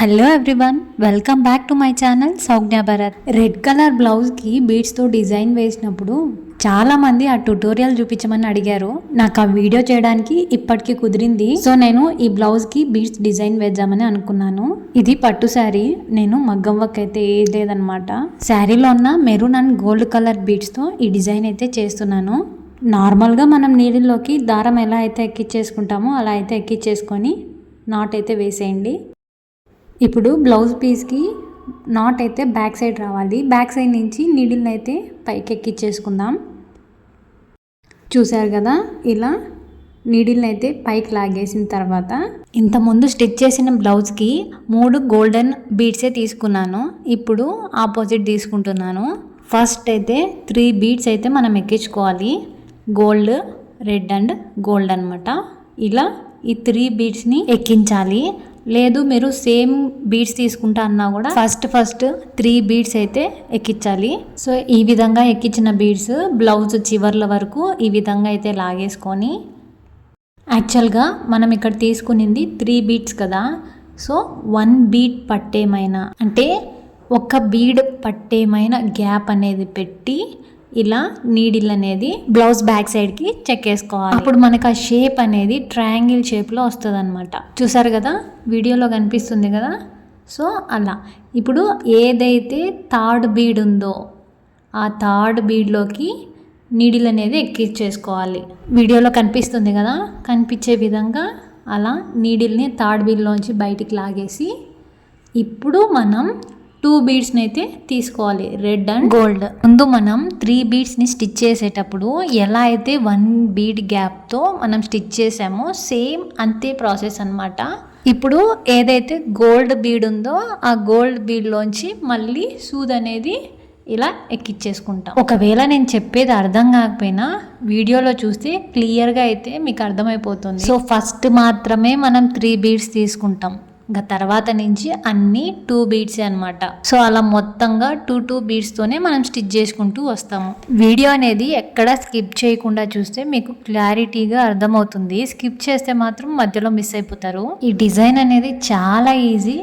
Hello everyone welcome back to my channel Saugnya Bharat red colour బ్లౌజ్కి బీడ్స్తో design వేసినప్పుడు చాలా మంది ఆ ట్యుటోరియల్ చూపించమని అడిగారు. నాకు ఆ వీడియో చేయడానికి ఇప్పటికీ కుదిరింది. సో నేను ఈ బ్లౌజ్కి బీడ్స్ డిజైన్ వేద్దామని అనుకున్నాను. ఇది పట్టు శారీ నేను మగ్గం వర్క్ అయితే లేదనమాట శారీలో ఉన్న మెరూన్ అండ్ గోల్డ్ కలర్ బీడ్స్తో ఈ డిజైన్ అయితే చేస్తున్నాను. నార్మల్గా మనం నీళ్ళలోకి దారం ఎలా అయితే ఎక్కించేసుకుంటామో అలా అయితే ఎక్కించేసుకొని నాట్ అయితే వేసేయండి. ఇప్పుడు బ్లౌజ్ పీస్కి నాట్ అయితే బ్యాక్ సైడ్ రావాలి. బ్యాక్ సైడ్ నుంచి నీడిల్ని అయితే పైకి ఎక్కించేసుకుందాం చూసారు కదా? ఇలా నీడిల్ని అయితే పైకి లాగేసిన తర్వాత ఇంతకుముందు స్టిచ్ చేసిన బ్లౌజ్కి మూడు గోల్డెన్ బీడ్సే తీసుకున్నాను. ఇప్పుడు ఆపోజిట్ తీసుకుంటున్నాను. ఫస్ట్ అయితే త్రీ బీడ్స్ అయితే మనం ఎక్కించుకోవాలి. గోల్డ్ రెడ్ అండ్ గోల్డ్ అనమాట ఇలా ఈ త్రీ బీడ్స్ని ఎక్కించాలి. లేదు మీరు సేమ్ బీడ్స్ తీసుకుంటా అన్నా కూడా ఫస్ట్ ఫస్ట్ త్రీ బీడ్స్ అయితే ఎక్కించాలి. సో ఈ విధంగా ఎక్కించిన బీడ్స్ బ్లౌజ్ చివర్ల వరకు ఈ విధంగా అయితే లాగేసుకొని యాక్చువల్గా మనం ఇక్కడ తీసుకునింది త్రీ బీడ్స్ కదా. సో వన్ బీడ్ పట్టేమైనా అంటే ఒక బీడ్ పట్టేమైనా గ్యాప్ అనేది పెట్టి ఇలా నీడిల్ అనేది బ్లౌజ్ బ్యాక్ సైడ్కి చెక్కేసుకోవాలి అప్పుడు మనకు ఆ షేప్ అనేది ట్రయాంగిల్ షేప్లో వస్తుంది అనమాట చూసారు కదా? వీడియోలో కనిపిస్తుంది కదా? సో అలా. ఇప్పుడు ఏదైతే థర్డ్ బీడ్ ఉందో ఆ థర్డ్ బీడ్లోకి నీడిల్ అనేది ఎక్కించేసుకోవాలి. వీడియోలో కనిపిస్తుంది కదా? కనిపించే విధంగా అలా నీడిల్ని థర్డ్ బీడ్లోంచి బయటికి లాగేసి ఇప్పుడు మనం టూ బీడ్స్ని అయితే తీసుకోవాలి. Red and gold. ముందు మనం త్రీ బీడ్స్ని స్టిచ్ చేసేటప్పుడు ఎలా అయితే వన్ బీడ్ గ్యాప్తో మనం స్టిచ్ చేసామో సేమ్ అంతే ప్రాసెస్ అనమాట ఇప్పుడు ఏదైతే గోల్డ్ బీడ్ ఉందో ఆ గోల్డ్ బీడ్లోంచి మళ్ళీ సూద్ అనేది ఇలా ఎక్కిచ్చేసుకుంటాం. ఒకవేళ నేను చెప్పేది అర్థం కాకపోయినా వీడియోలో చూస్తే క్లియర్గా అయితే మీకు అర్థమైపోతుంది. సో ఫస్ట్ మాత్రమే మనం త్రీ బీడ్స్ తీసుకుంటాం. ఇంకా తర్వాత నుంచి అన్ని టూ బీట్సే అనమాట సో అలా మొత్తంగా టూ టూ బీట్స్తోనే మనం స్టిచ్ చేసుకుంటూ వస్తాము. వీడియో అనేది ఎక్కడ స్కిప్ చేయకుండా చూస్తే మీకు క్లారిటీగా అర్థమవుతుంది. స్కిప్ చేస్తే మాత్రం మధ్యలో మిస్ అయిపోతారు. ఈ డిజైన్ అనేది చాలా ఈజీ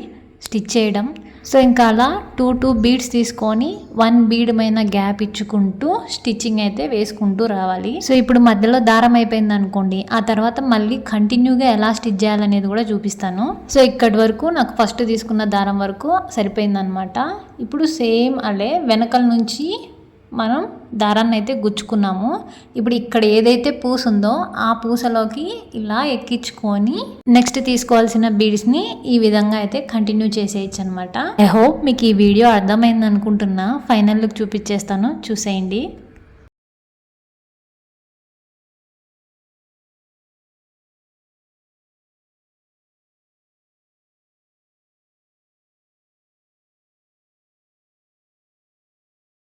స్టిచ్ చేయడం. సో ఇంకా అలా టూ టూ బీడ్స్ తీసుకొని వన్ బీడ్ మీద గ్యాప్ ఇచ్చుకుంటూ స్టిచ్చింగ్ అయితే వేసుకుంటూ రావాలి. సో ఇప్పుడు మధ్యలో దారం అయిపోయింది అనుకోండి ఆ తర్వాత మళ్ళీ కంటిన్యూగా ఎలా స్టిచ్ చేయాలనేది కూడా చూపిస్తాను. సో ఇక్కడి వరకు నాకు ఫస్ట్ తీసుకున్న దారం వరకు సరిపోయిందనమాట ఇప్పుడు సేమ్ అలే వెనకల నుంచి మనం దారాన్ని అయితే గుచ్చుకున్నాము. ఇప్పుడు ఇక్కడ ఏదైతే పూస ఉందో ఆ పూసలోకి ఇలా ఎక్కించుకొని నెక్స్ట్ తీసుకోవాల్సిన బీడ్స్ని ఈ విధంగా అయితే కంటిన్యూ చేసేయచ్చు అనమాట ఐ హోప్ మీకు ఈ వీడియో అర్థమైంది అనుకుంటున్నా ఫైనల్ లుక్ చూపించేస్తాను. చూసేయండి.